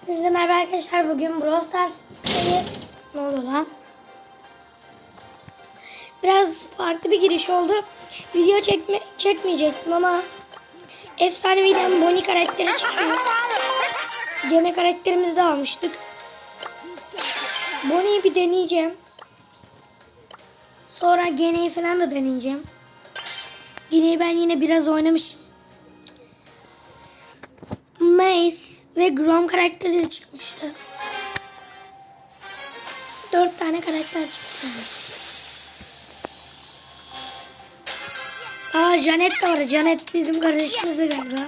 Hepinize merhaba arkadaşlar. Bugün Brawl Stars'tayız. Ne oldu lan? Biraz farklı bir giriş oldu. Video çekme çekmeyecektim ama efsane videonun Bonnie karakteri çıkıyor. Gene karakterimizi de almıştık. Bonnie'yi bir deneyeceğim. Sonra Gene'yi falan da deneyeceğim. Gene'yi ben yine biraz oynamışım. Mace ve Grom karakteri de çıkmıştı. Dört tane karakter çıktı. Aa Janet de var. Janet bizim kardeşimiz de galiba.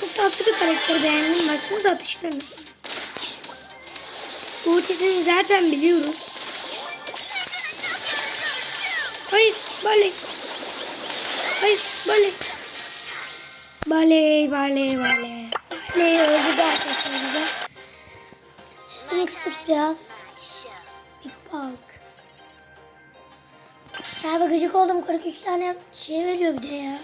Çok tatlı bir karakter beğendim. Baksanıza atışlarını. Ultisini zaten biliyoruz. Hayır, baley. Hayır, baley. Baley, baley, baley. Baley öldü de arkadaşlar bize. Sesini kısıp biraz. Big Bulk. Ya be gıcık oldum. 43 tane şey veriyor bir de ya.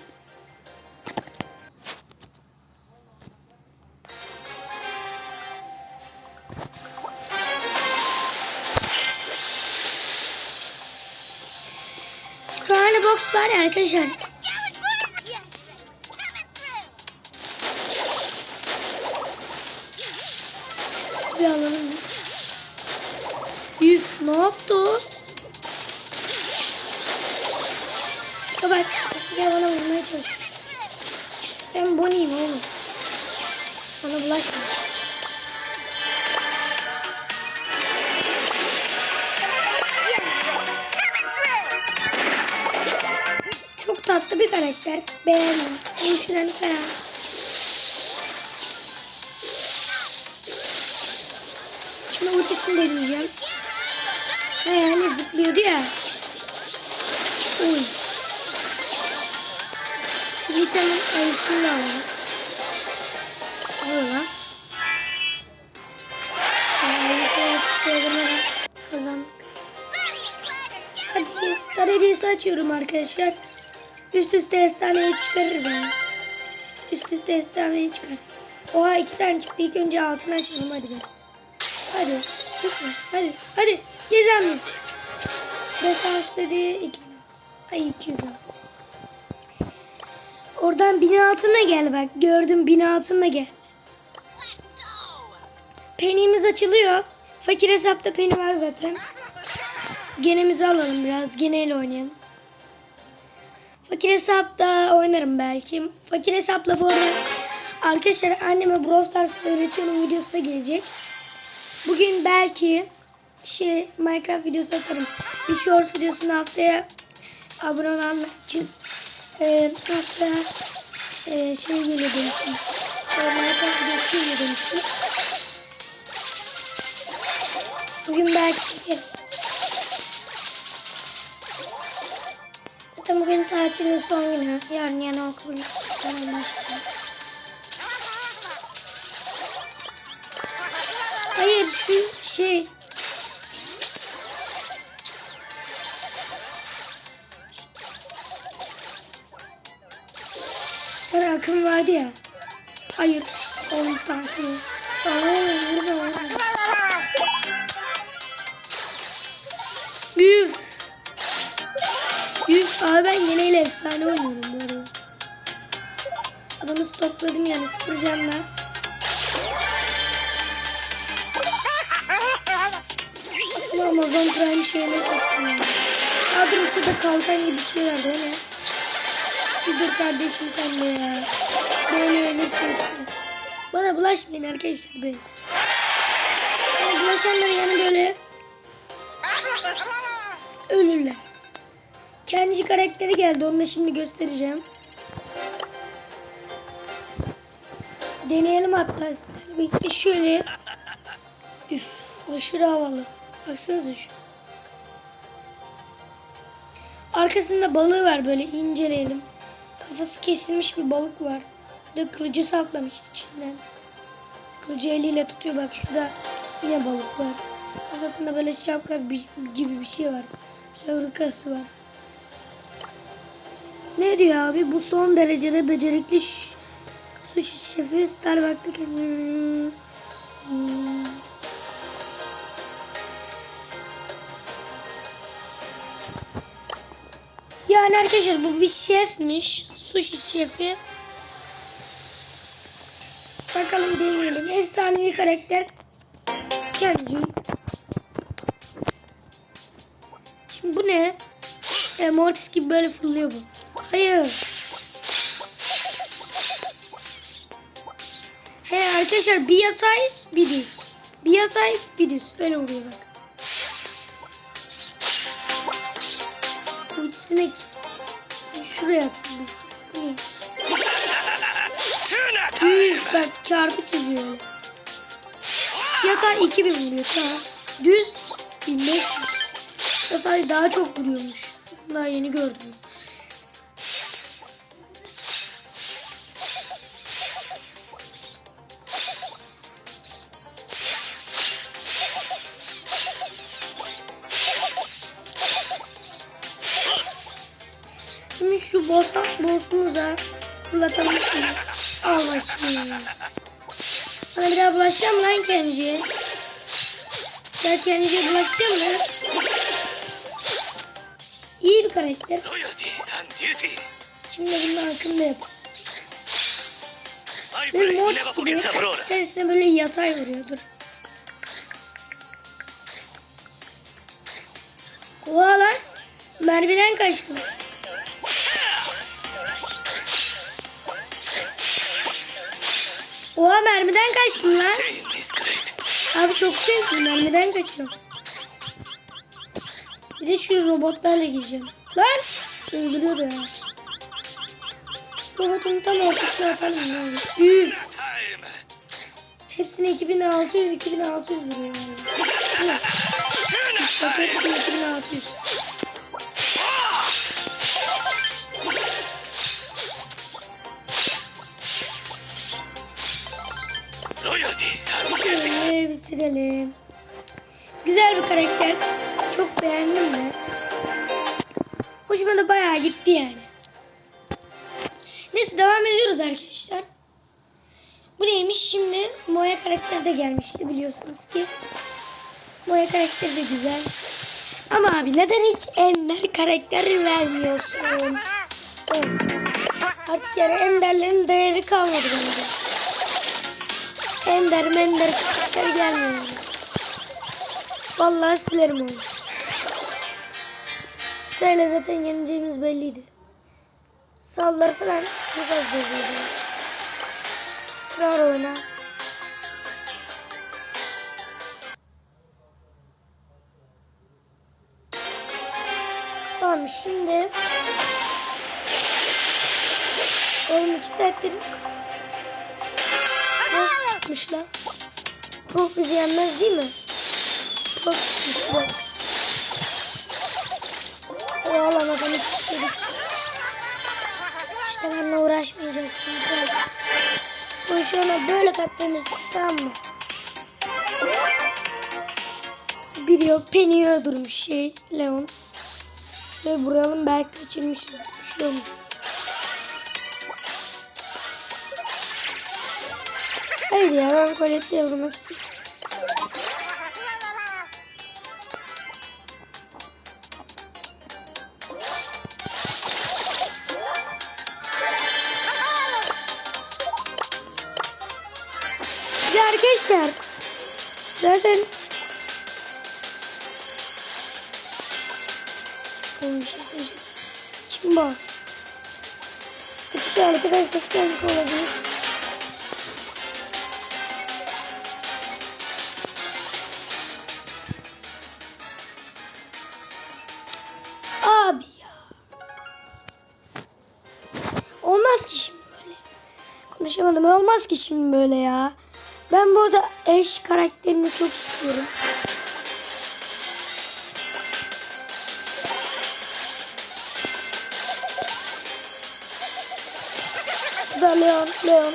Karlı box var ya arkadaşlar. Bir alalım biz. Üf ne yaptı o? Ya bana vurmaya çalış. Ben Bonnie'yim oğlum. Bana bulaşma. Tatlı bir karakter. Beğendim. Uyuşularını falan. Şimdi ultisini deneyeceğim. He hani zıplıyordu ya. Uy. Şu vitamin ayısını da alalım. Al lan. Ayısını şöyle kazandık. Hadi star hediyesi açıyorum arkadaşlar. Üst üste efsaneyi çıkarır ben. Üst üste efsaneyi çıkar. Oha iki tane çıktı. İlk önce altını açalım hadi be. Hadi. Lütfen. Hadi. Hadi. Gizemli. Defans dedi. iki. Ay 200 altın. Oradan bin altına gel bak. Gördüm bin altına gel. Penimiz açılıyor. Fakir hesapta peni var zaten. Genemizi alalım biraz. Geneyle oynayalım. Fakir hesapta oynarım belki. Fakir hesapla bu arada arkadaşlar anneme Brawl Stars öğretiyorum videosu da gelecek. Bugün belki şey Minecraft videosu atarım. Bir shorts videosunu haftaya abone olanlar için e, haftaya e, şey geliyor demiştim. E, Minecraft videosu geliyor demiştim. Bugün belki çekerim. Zaten bugün tatilin son günü. Yarın yine okul başlıyor. Hayır şu şey. Sana akım vardı ya. Hayır. Onu sanki. Aa, burada orada. Üf. Abi ben yeneyle efsane oynuyorum bu arada. Adamı stokladım yani sıfır canla. Ama Amazon Prime şeyine soktum yani. Aa dur şurada kalkan gibi bir şey var değil mi? Bir dur kardeşim sen de ya. Böyle ölürsün işte. Bana bulaşmayın arkadaşlar böyle. Bana bulaşanların yanı böyle ölürler. Kendisi karakteri geldi. Onu da şimdi göstereceğim. Deneyelim hatta. Birlikte şöyle. Üf, aşırı havalı. Baksanıza şu. Arkasında balığı var böyle inceleyelim. Kafası kesilmiş bir balık var. Bir de kılıcı saklamış içinden. Kılıcı eliyle tutuyor bak şurada yine balık var. Kafasında böyle şapka gibi bir şey var. Şurada var. Ne diyor abi? Bu son derecede becerikli sushi şefi Starbucks'ta kendini... Hmm. Yani arkadaşlar bu bir şefmiş. Sushi şefi. Bakalım deneyelim. Efsanevi karakter. Kenji. Şimdi bu ne? E, Mortis gibi böyle fırlıyor bu. Hayır. He arkadaşlar bir yatay bir düz. Bir yatay bir düz. Öyle oluyor bak. Bu Sen şuraya atın. bak. Üf bak çarpı çiziyor öyle. Yatay 2000 vuruyor tamam. Düz 1500. Yatay daha çok vuruyormuş. Daha yeni gördüm. Şimdi şu bossa boss'umuza fırlatalım şimdi. Al bakayım. Bana bir daha bulaşacağım lan Kenji'ye. Ben Kenji'ye bulaşacağım mı? İyi bir karakter. Şimdi bunun hakkında yap. Mortis never gibi kendisine böyle yatay vuruyordur. Oha lan. Mermiden kaçtım. Oha mermiden kaçtım lan. Abi çok sevdim mermiden kaçıyorum. Bir de şu robotlarla gireceğim. Lan öldürüyor ya. Robotun tam ortasına atalım lan. Üf. Hepsine 2600 2600 vuruyor. Bak hepsine 2600. Bitirelim. Güzel bir karakter. Çok beğendim de. Hoşuma da bayağı gitti yani. Neyse devam ediyoruz arkadaşlar. Bu neymiş şimdi? Moya karakteri de gelmişti biliyorsunuz ki. Moya karakteri de güzel. Ama abi neden hiç Ender karakteri vermiyorsun? Artık yani Ender'lerin değeri kalmadı bence. Ender mender karakter gelmiyor. Vallahi silerim onu. Şöyle zaten yeneceğimiz belliydi. Sallar falan çok az dövüyordu. Tekrar oyna. Tamam şimdi Oğlum iki saattir Çok çıkmış lan. Çok bizi yenmez değil mi? Çok çıkmış bak. O alan adamı çıktık. İşte benimle uğraşmayacaksın. Ona böyle katlanırsın tamam mı? Biliyor Penny'i öldürmüş şey Leon. Ve vuralım belki kaçırmışız. Bir şey. Hayır ya ben Colette'ye vurmak istiyorum. Ya arkadaşlar zaten bir şey söyleyeceğim. Bu? Bir kişi arkadan ses gelmiş olabilir. Konuşamadım. Olmaz ki şimdi böyle ya. Ben bu arada eş karakterini çok istiyorum. Bu da Leon, Leon.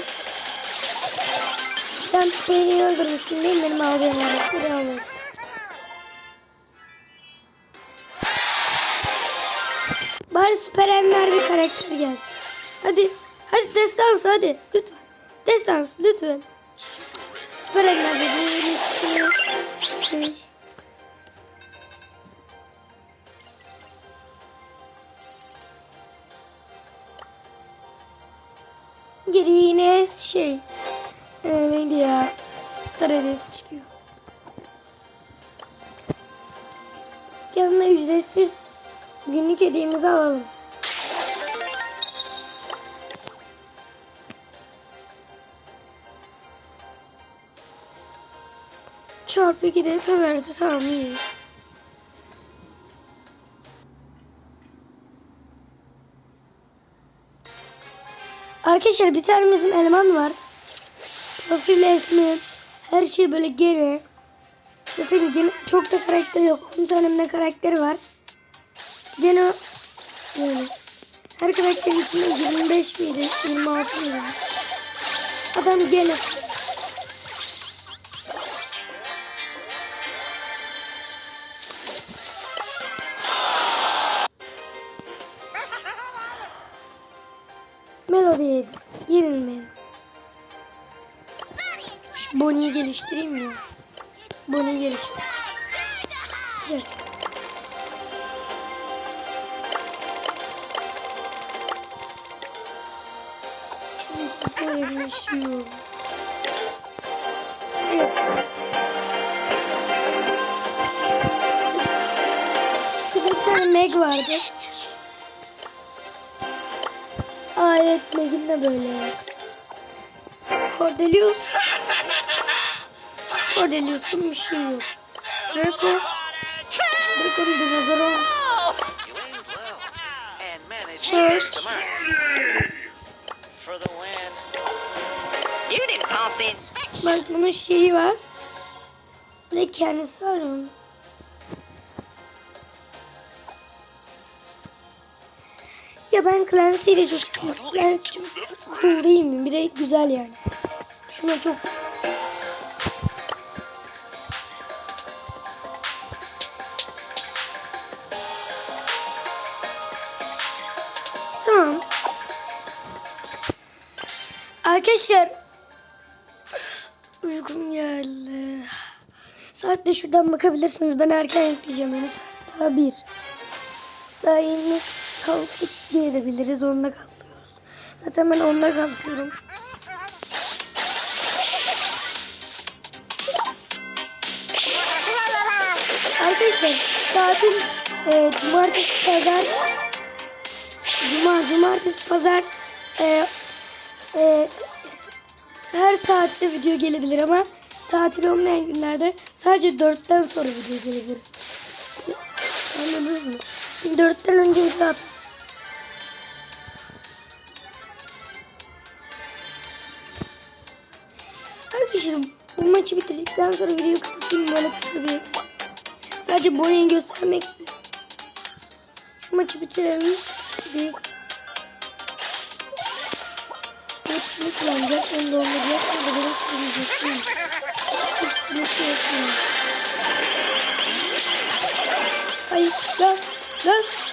Sen beni öldürmüştün değil mi benim aldığım karakteri alın. Bari süper ender bir karakter gelsin. Hadi. Hadi destans hadi. Lütfen. Destans lütfen. Süper dedi. Şey. Geri yine şey. E, neydi ya? Star hediyesi çıkıyor. Yanına ücretsiz günlük hediyemizi alalım. Çarpı gidip verdi tamam iyi. Arkadaşlar bir tane bizim eleman var. Profil ismi her şey böyle gene. Zaten gene çok da karakter yok. 10 tane de karakteri var. Gene yani her karakterin içinde 25 miydi? 26 mıydı? Adam gene. Geliştireyim mi? Bonnie'yi geliştir. Gel. Şimdi bu yerleşiyor. Evet. Şurada bir tane Meg vardı. Aa evet Meg'in de böyle. Cordelius. Cordelius'un bir şey yok. Draco. Draco'nun dinozoru. İnspection. Bak bunun şeyi var. Bir de kendisi var onun. Ya ben Clancy'yi de çok seviyorum. Clancy çok cool değil mi? Bir de güzel yani. Şuna çok Arkadaşlar uykum geldi. Saat de şuradan bakabilirsiniz. Ben erken yükleyeceğim yani saat daha bir. Daha yeni kalktık diyebiliriz. Onda kalkıyoruz. Zaten ben onda kalkıyorum. Arkadaşlar saatin e, cumartesi pazar Cuma, cumartesi, pazar e, e, her saatte video gelebilir ama tatil olmayan günlerde sadece dörtten sonra video gelebilir. Anladınız mı? Dörtten önce video atın. Arkadaşlar bu maçı bitirdikten sonra videoyu kapatayım böyle kısa bir sadece Bonnie'yi göstermek istedim. Şu maçı bitirelim. Videoyu kullanacak. Onu dolduracak. Onu da benim kullanacak. Hepsini şey yapıyorum. Ay gaz. Gaz.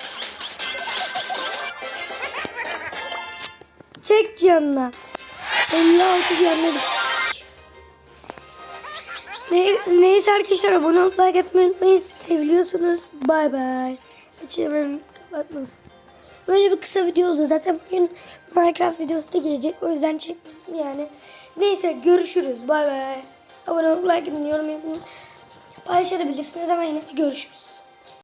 Çek canına. 56 canına bitirdik. Ne, neyse arkadaşlar abone olup like etmeyi unutmayın. Seviliyorsunuz. Bay bay. Açıyorum kapatmasın. Böyle bir kısa video oldu. Zaten bugün Minecraft videosu da gelecek. O yüzden çekmedim yani. Neyse görüşürüz. Bay bay. Abone olup like edin, yorum yapın. Paylaşabilirsiniz ama yine de görüşürüz.